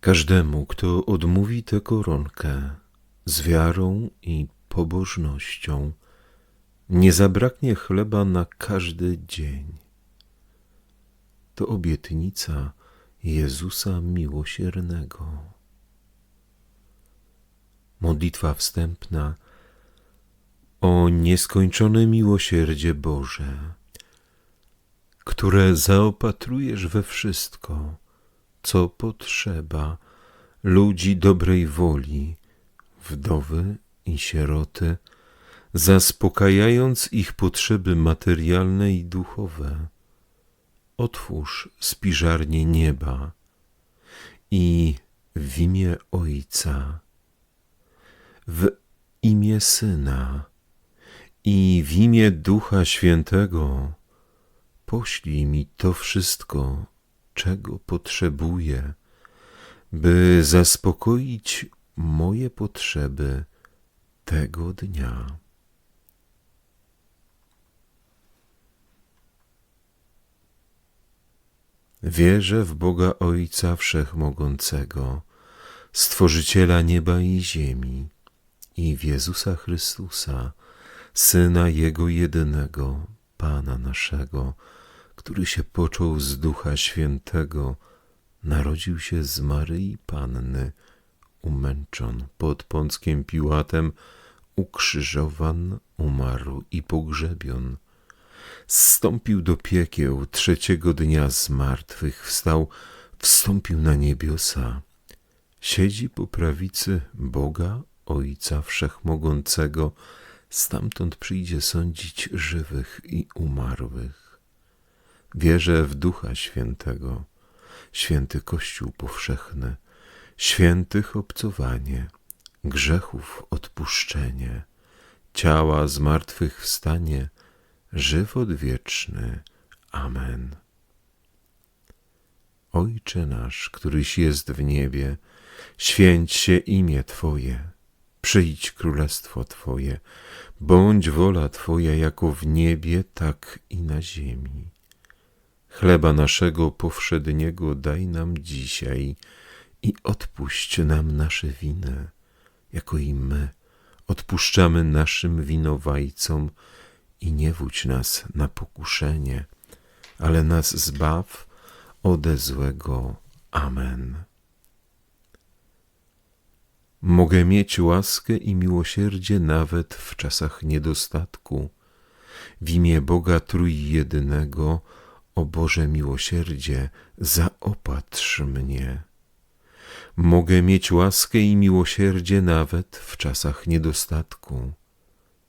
Każdemu, kto odmówi tę koronkę z wiarą i pobożnością, nie zabraknie chleba na każdy dzień. To obietnica Jezusa miłosiernego. Modlitwa wstępna o nieskończone miłosierdzie Boże, które zaopatrujesz we wszystko, co potrzeba ludzi dobrej woli, wdowy i sieroty, zaspokajając ich potrzeby materialne i duchowe. Otwórz spiżarnię nieba i w imię Ojca, w imię Syna i w imię Ducha Świętego poślij mi to wszystko, czego potrzebuję, by zaspokoić moje potrzeby tego dnia. Wierzę w Boga Ojca Wszechmogącego, Stworzyciela nieba i ziemi, i w Jezusa Chrystusa, Syna Jego jedynego, Pana naszego, który się począł z Ducha Świętego, narodził się z Maryi Panny, umęczon pod Pąckiem Piłatem, ukrzyżowan, umarł i pogrzebion. Zstąpił do piekieł, trzeciego dnia z martwych wstał, wstąpił na niebiosa. Siedzi po prawicy Boga, Ojca Wszechmogącego, stamtąd przyjdzie sądzić żywych i umarłych. Wierzę w Ducha Świętego, święty Kościół powszechny, świętych obcowanie, grzechów odpuszczenie, ciała zmartwychwstanie, żywot wieczny. Amen. Ojcze nasz, któryś jest w niebie, święć się imię Twoje, przyjdź królestwo Twoje, bądź wola Twoja jako w niebie, tak i na ziemi. Chleba naszego powszedniego daj nam dzisiaj i odpuść nam nasze winy, jako i my odpuszczamy naszym winowajcom i nie wódź nas na pokuszenie, ale nas zbaw ode złego. Amen. Mogę mieć łaskę i miłosierdzie nawet w czasach niedostatku. W imię Boga Trójjedynego, o Boże miłosierdzie, zaopatrz mnie. Mogę mieć łaskę i miłosierdzie nawet w czasach niedostatku.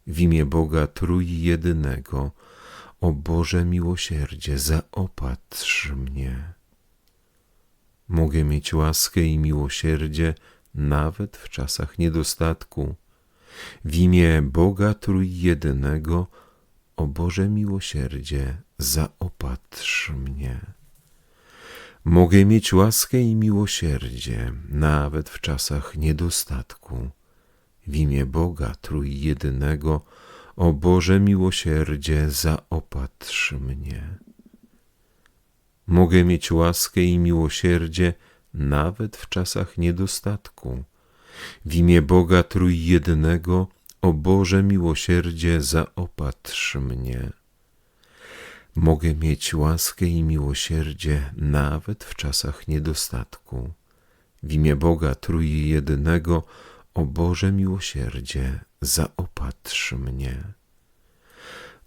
W imię Boga Trójjedynego, o Boże miłosierdzie, zaopatrz mnie. Mogę mieć łaskę i miłosierdzie nawet w czasach niedostatku. W imię Boga Trójjedynego, o Boże miłosierdzie, zaopatrz mnie. Mogę mieć łaskę i miłosierdzie nawet w czasach niedostatku. W imię Boga Trójjedynego, o Boże miłosierdzie, zaopatrz mnie. Mogę mieć łaskę i miłosierdzie nawet w czasach niedostatku. W imię Boga Trójjedynego, o Boże miłosierdzie, zaopatrz mnie. Mogę mieć łaskę i miłosierdzie nawet w czasach niedostatku. W imię Boga Trójjedynego, o Boże miłosierdzie, zaopatrz mnie.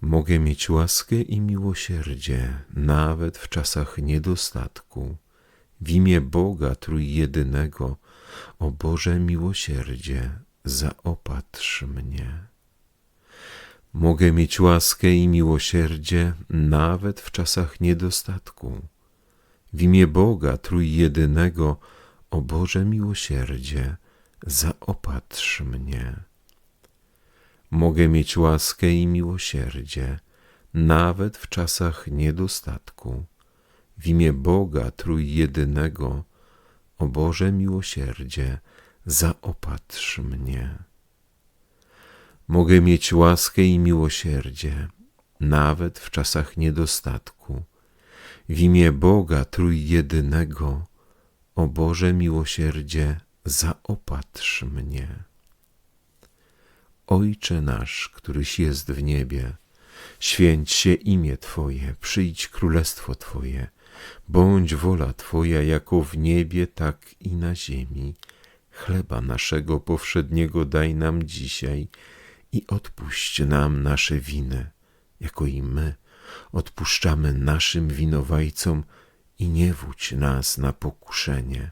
Mogę mieć łaskę i miłosierdzie nawet w czasach niedostatku. W imię Boga Trójjedynego, o Boże miłosierdzie, zaopatrz mnie. Mogę mieć łaskę i miłosierdzie nawet w czasach niedostatku. W imię Boga Trójjedynego, o Boże miłosierdzie, zaopatrz mnie. Mogę mieć łaskę i miłosierdzie nawet w czasach niedostatku. W imię Boga Trójjedynego, o Boże miłosierdzie, zaopatrz mnie. Mogę mieć łaskę i miłosierdzie nawet w czasach niedostatku. W imię Boga Trójjedynego, o Boże miłosierdzie, zaopatrz mnie. Ojcze nasz, któryś jest w niebie, święć się imię Twoje, przyjdź królestwo Twoje, bądź wola Twoja jako w niebie, tak i na ziemi. Chleba naszego powszedniego daj nam dzisiaj i odpuść nam nasze winy, jako i my odpuszczamy naszym winowajcom i nie wódź nas na pokuszenie,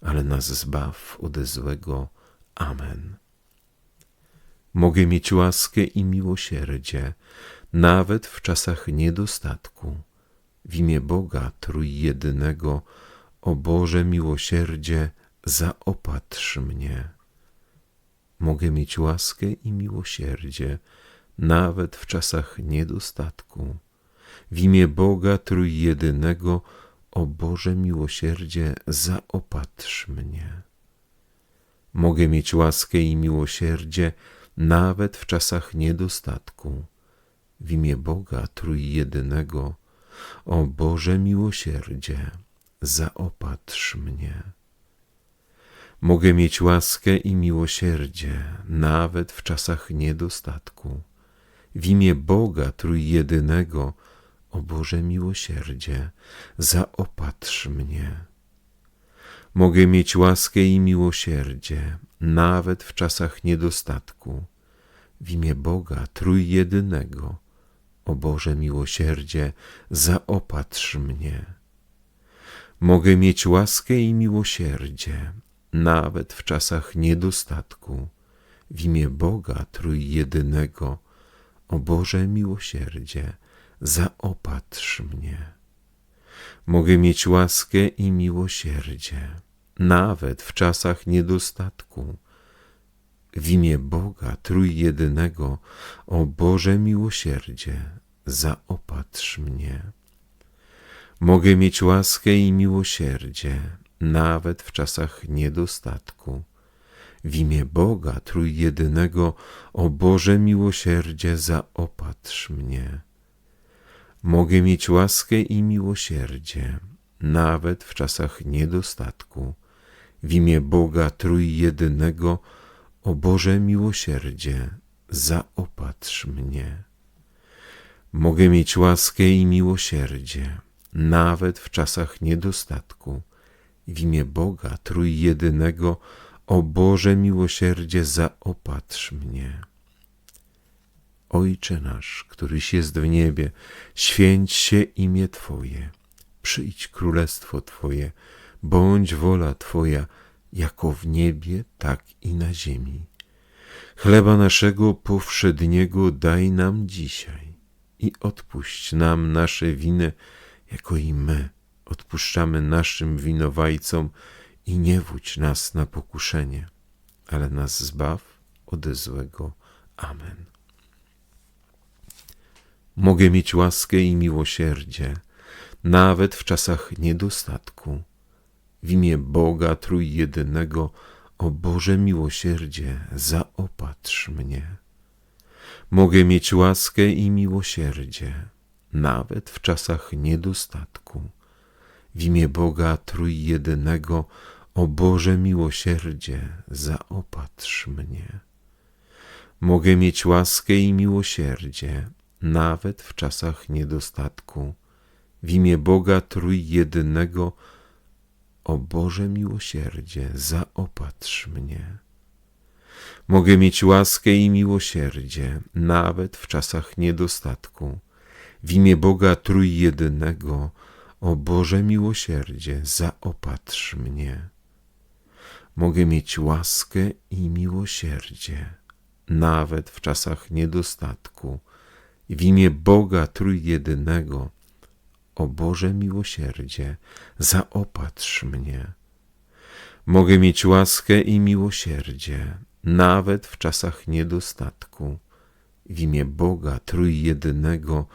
ale nas zbaw ode złego. Amen. Mogę mieć łaskę i miłosierdzie, nawet w czasach niedostatku. W imię Boga Trójjedynego, o Boże miłosierdzie, zaopatrz mnie. Mogę mieć łaskę i miłosierdzie, nawet w czasach niedostatku. W imię Boga Trójjedynego, o Boże miłosierdzie, zaopatrz mnie. Mogę mieć łaskę i miłosierdzie, nawet w czasach niedostatku. W imię Boga Trójjedynego, o Boże miłosierdzie, zaopatrz mnie. Mogę mieć łaskę i miłosierdzie, nawet w czasach niedostatku. W imię Boga Trójjedynego, o Boże miłosierdzie, zaopatrz mnie. Mogę mieć łaskę i miłosierdzie, nawet w czasach niedostatku. W imię Boga Trójjedynego, o Boże miłosierdzie, zaopatrz mnie. Mogę mieć łaskę i miłosierdzie, nawet w czasach niedostatku. W imię Boga Trójjedynego, o Boże miłosierdzie, zaopatrz mnie. Mogę mieć łaskę i miłosierdzie, nawet w czasach niedostatku. W imię Boga Trójjedynego, o Boże miłosierdzie, zaopatrz mnie. Mogę mieć łaskę i miłosierdzie, nawet w czasach niedostatku. W imię Boga Trójjedynego, o Boże miłosierdzie, zaopatrz mnie. Mogę mieć łaskę i miłosierdzie, nawet w czasach niedostatku. W imię Boga Trójjedynego, o Boże miłosierdzie, zaopatrz mnie. Mogę mieć łaskę i miłosierdzie, nawet w czasach niedostatku. W imię Boga Trójjedynego, o Boże miłosierdzie, zaopatrz mnie. Ojcze nasz, któryś jest w niebie, święć się imię Twoje, przyjdź królestwo Twoje, bądź wola Twoja, jako w niebie, tak i na ziemi. Chleba naszego powszedniego daj nam dzisiaj i odpuść nam nasze winy, jako i my odpuszczamy naszym winowajcom i nie wódź nas na pokuszenie, ale nas zbaw ode złego. Amen. Mogę mieć łaskę i miłosierdzie, nawet w czasach niedostatku. W imię Boga Trójjedynego, o Boże miłosierdzie, zaopatrz mnie. Mogę mieć łaskę i miłosierdzie, nawet w czasach niedostatku. W imię Boga Trójjedynego, o Boże miłosierdzie, zaopatrz mnie. Mogę mieć łaskę i miłosierdzie, nawet w czasach niedostatku. W imię Boga Trójjedynego, o Boże miłosierdzie, zaopatrz mnie. Mogę mieć łaskę i miłosierdzie, nawet w czasach niedostatku. W imię Boga Trójjedynego, o Boże miłosierdzie, zaopatrz mnie. Mogę mieć łaskę i miłosierdzie, nawet w czasach niedostatku. W imię Boga Trójjedynego, o Boże miłosierdzie, zaopatrz mnie. Mogę mieć łaskę i miłosierdzie, nawet w czasach niedostatku. W imię Boga Trójjedynego,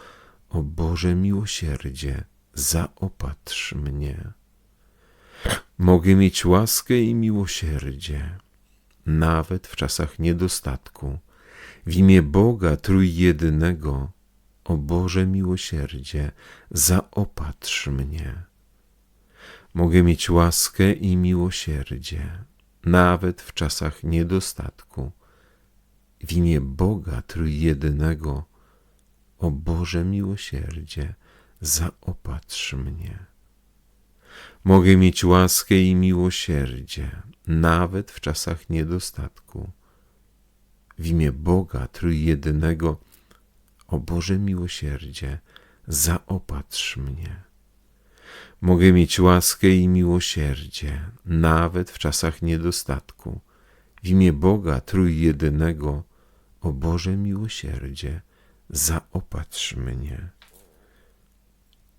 o Boże miłosierdzie, zaopatrz mnie. Mogę mieć łaskę i miłosierdzie, nawet w czasach niedostatku. W imię Boga Trójjedynego, o Boże miłosierdzie, zaopatrz mnie. Mogę mieć łaskę i miłosierdzie, nawet w czasach niedostatku. W imię Boga Trójjedynego, o Boże miłosierdzie, zaopatrz mnie. Mogę mieć łaskę i miłosierdzie, nawet w czasach niedostatku. W imię Boga Trójjedynego, o Boże miłosierdzie, zaopatrz mnie. Mogę mieć łaskę i miłosierdzie, nawet w czasach niedostatku. W imię Boga Trójjedynego, o Boże miłosierdzie, zaopatrz mnie.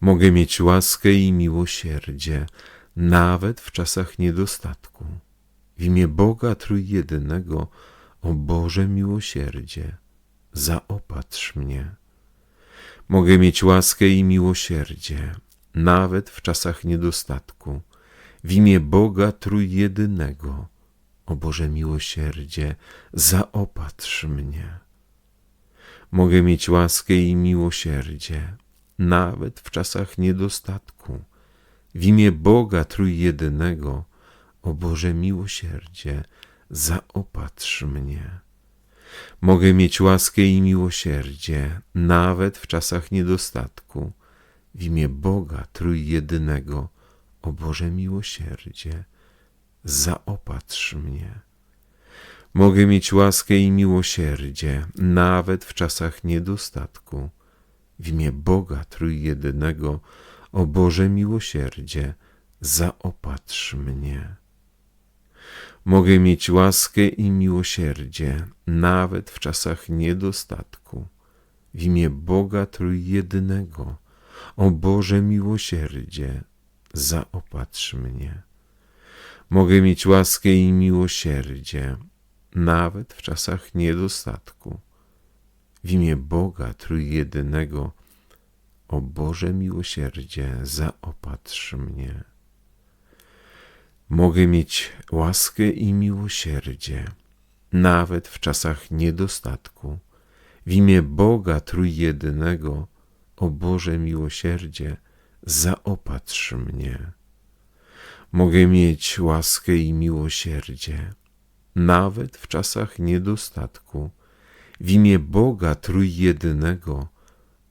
Mogę mieć łaskę i miłosierdzie, nawet w czasach niedostatku. W imię Boga Trójjedynego, o Boże miłosierdzie, zaopatrz mnie. Mogę mieć łaskę i miłosierdzie, nawet w czasach niedostatku. W imię Boga Trójjedynego, o Boże miłosierdzie, zaopatrz mnie. Mogę mieć łaskę i miłosierdzie, nawet w czasach niedostatku. W imię Boga Trójjedynego, o Boże miłosierdzie, zaopatrz mnie. Mogę mieć łaskę i miłosierdzie, nawet w czasach niedostatku. W imię Boga Trójjedynego, o Boże miłosierdzie, zaopatrz mnie. Mogę mieć łaskę i miłosierdzie, nawet w czasach niedostatku. W imię Boga Trójjedynego, o Boże miłosierdzie, zaopatrz mnie. Mogę mieć łaskę i miłosierdzie, nawet w czasach niedostatku. W imię Boga Trójjedynego, o Boże miłosierdzie, zaopatrz mnie. Mogę mieć łaskę i miłosierdzie, nawet w czasach niedostatku. W imię Boga Trójjedynego, o Boże miłosierdzie, zaopatrz mnie. Mogę mieć łaskę i miłosierdzie, nawet w czasach niedostatku. W imię Boga Trójjedynego, o Boże miłosierdzie, zaopatrz mnie. Mogę mieć łaskę i miłosierdzie, nawet w czasach niedostatku. W imię Boga Trójjedynego,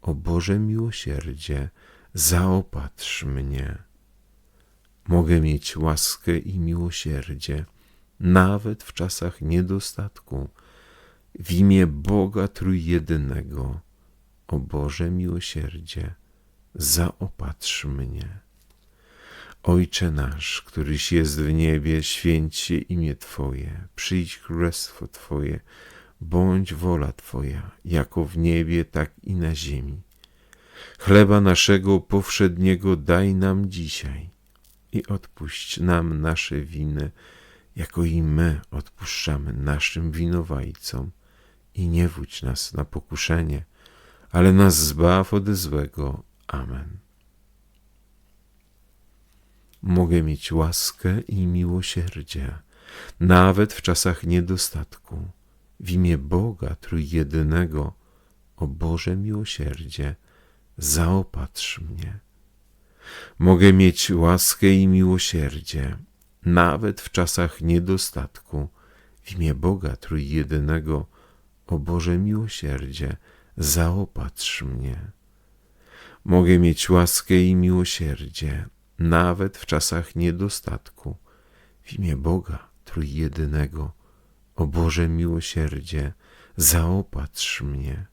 o Boże miłosierdzie, zaopatrz mnie. Mogę mieć łaskę i miłosierdzie, nawet w czasach niedostatku. W imię Boga Trójjedynego, o Boże miłosierdzie, zaopatrz mnie. Ojcze nasz, któryś jest w niebie, święć się imię Twoje, przyjdź królestwo Twoje, bądź wola Twoja, jako w niebie, tak i na ziemi. Chleba naszego powszedniego daj nam dzisiaj i odpuść nam nasze winy, jako i my odpuszczamy naszym winowajcom. I nie wódź nas na pokuszenie, ale nas zbaw ode złego. Amen. Mogę mieć łaskę i miłosierdzie, nawet w czasach niedostatku. W imię Boga Trójjedynego, o Boże miłosierdzie, zaopatrz mnie. Mogę mieć łaskę i miłosierdzie, nawet w czasach niedostatku. W imię Boga Trójjedynego, o Boże miłosierdzie, zaopatrz mnie. Mogę mieć łaskę i miłosierdzie, nawet w czasach niedostatku. W imię Boga Trójjedynego, o Boże miłosierdzie, zaopatrz mnie.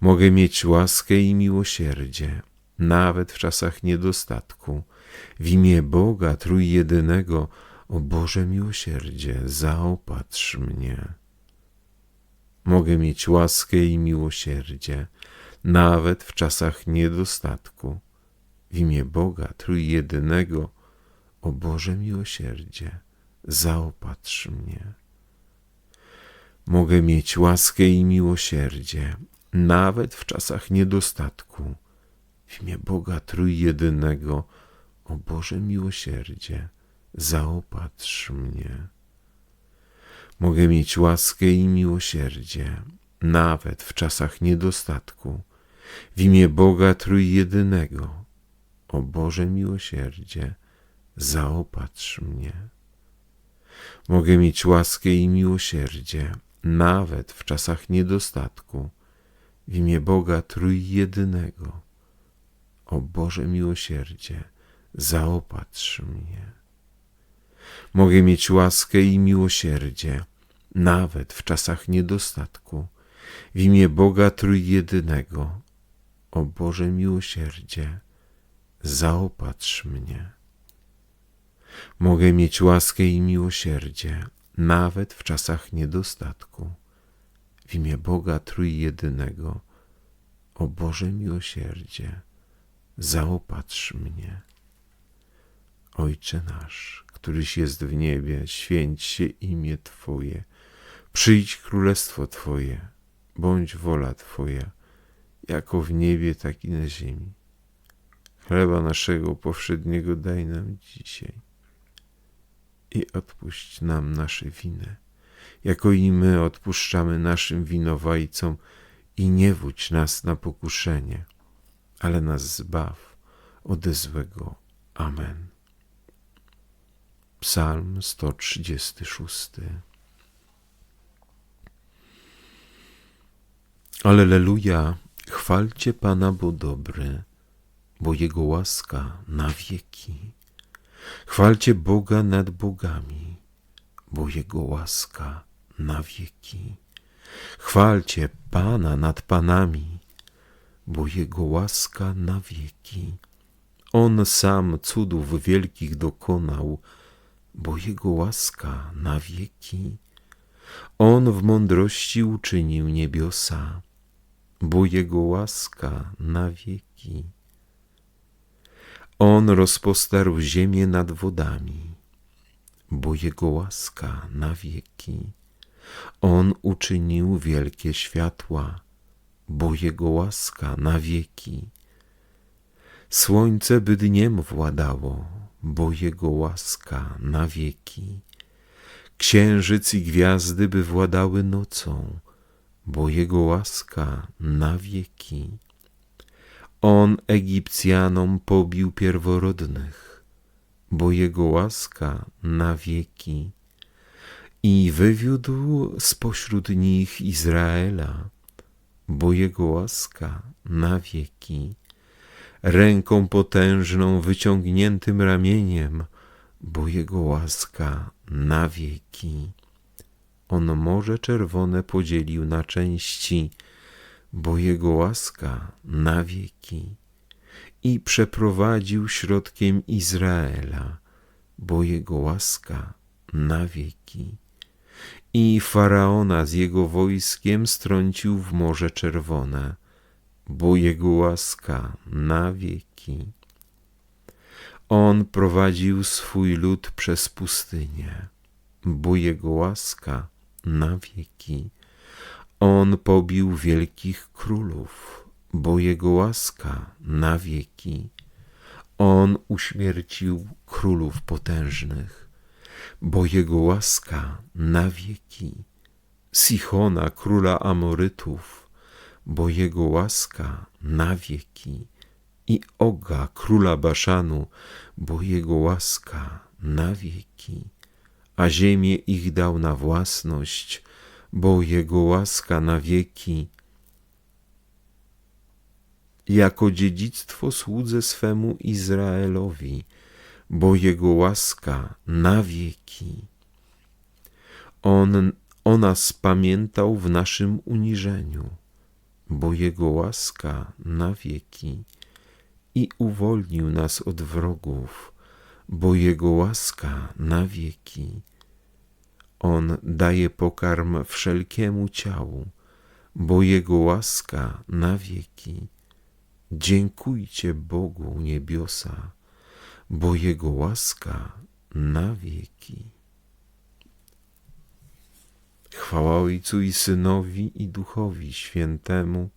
Mogę mieć łaskę i miłosierdzie, nawet w czasach niedostatku. W imię Boga Trójjedynego, o Boże miłosierdzie, zaopatrz mnie. Mogę mieć łaskę i miłosierdzie, nawet w czasach niedostatku. W imię Boga Trójjedynego, O Boże miłosierdzie, zaopatrz mnie. Mogę mieć łaskę i miłosierdzie, nawet w czasach niedostatku. W imię Boga Trójjedynego, o Boże miłosierdzie, zaopatrz mnie. Mogę mieć łaskę i miłosierdzie, nawet w czasach niedostatku. W imię Boga Trójjedynego, o Boże miłosierdzie, zaopatrz mnie. Mogę mieć łaskę i miłosierdzie, nawet w czasach niedostatku. W imię Boga Trójjedynego, o Boże miłosierdzie, zaopatrz mnie. Mogę mieć łaskę i miłosierdzie, nawet w czasach niedostatku. W imię Boga Trójjedynego, o Boże miłosierdzie, zaopatrz mnie. Mogę mieć łaskę i miłosierdzie, nawet w czasach niedostatku. W imię Boga Trójjedynego, o Boże miłosierdzie, zaopatrz mnie. Ojcze nasz, któryś jest w niebie, święć się imię Twoje, przyjdź królestwo Twoje, bądź wola Twoja, jako w niebie, tak i na ziemi. Chleba naszego powszedniego daj nam dzisiaj i odpuść nam nasze winy, jako i my odpuszczamy naszym winowajcom i nie wódź nas na pokuszenie, ale nas zbaw ode złego. Amen. Psalm 136 Alleluja, chwalcie Pana, bo dobry, bo Jego łaska na wieki. Chwalcie Boga nad bogami, bo Jego łaska na wieki. Chwalcie Pana nad panami, bo Jego łaska na wieki. On sam cudów wielkich dokonał, bo Jego łaska na wieki. On w mądrości uczynił niebiosa, bo Jego łaska na wieki. On rozpostarł ziemię nad wodami, bo Jego łaska na wieki. On uczynił wielkie światła, bo Jego łaska na wieki. Słońce by dniem władało, bo Jego łaska na wieki. Księżyc i gwiazdy by władały nocą, bo Jego łaska na wieki. On Egipcjanom pobił pierworodnych, bo Jego łaska na wieki. I wywiódł spośród nich Izraela, bo Jego łaska na wieki. Ręką potężną, wyciągniętym ramieniem, bo Jego łaska na wieki. On Morze Czerwone podzielił na części, bo Jego łaska na wieki. I przeprowadził środkiem Izraela, bo Jego łaska na wieki. I Faraona z jego wojskiem strącił w Morze Czerwone, bo Jego łaska na wieki. On prowadził swój lud przez pustynię, bo Jego łaska na wieki. On pobił wielkich królów, bo Jego łaska na wieki. On uśmiercił królów potężnych, bo Jego łaska na wieki. Sichona, króla Amorytów, bo Jego łaska na wieki. I Oga, króla Baszanu, bo Jego łaska na wieki. A ziemię ich dał na własność, bo Jego łaska na wieki. Jako dziedzictwo słudze swemu Izraelowi, bo Jego łaska na wieki. On o nas pamiętał w naszym uniżeniu, bo Jego łaska na wieki i uwolnił nas od wrogów, bo Jego łaska na wieki. On daje pokarm wszelkiemu ciału, bo Jego łaska na wieki. Dziękujcie Bogu niebiosa, bo Jego łaska na wieki. Chwała Ojcu i Synowi i Duchowi Świętemu,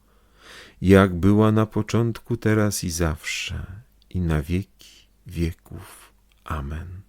jak była na początku, teraz i zawsze, i na wieki wieków. Amen.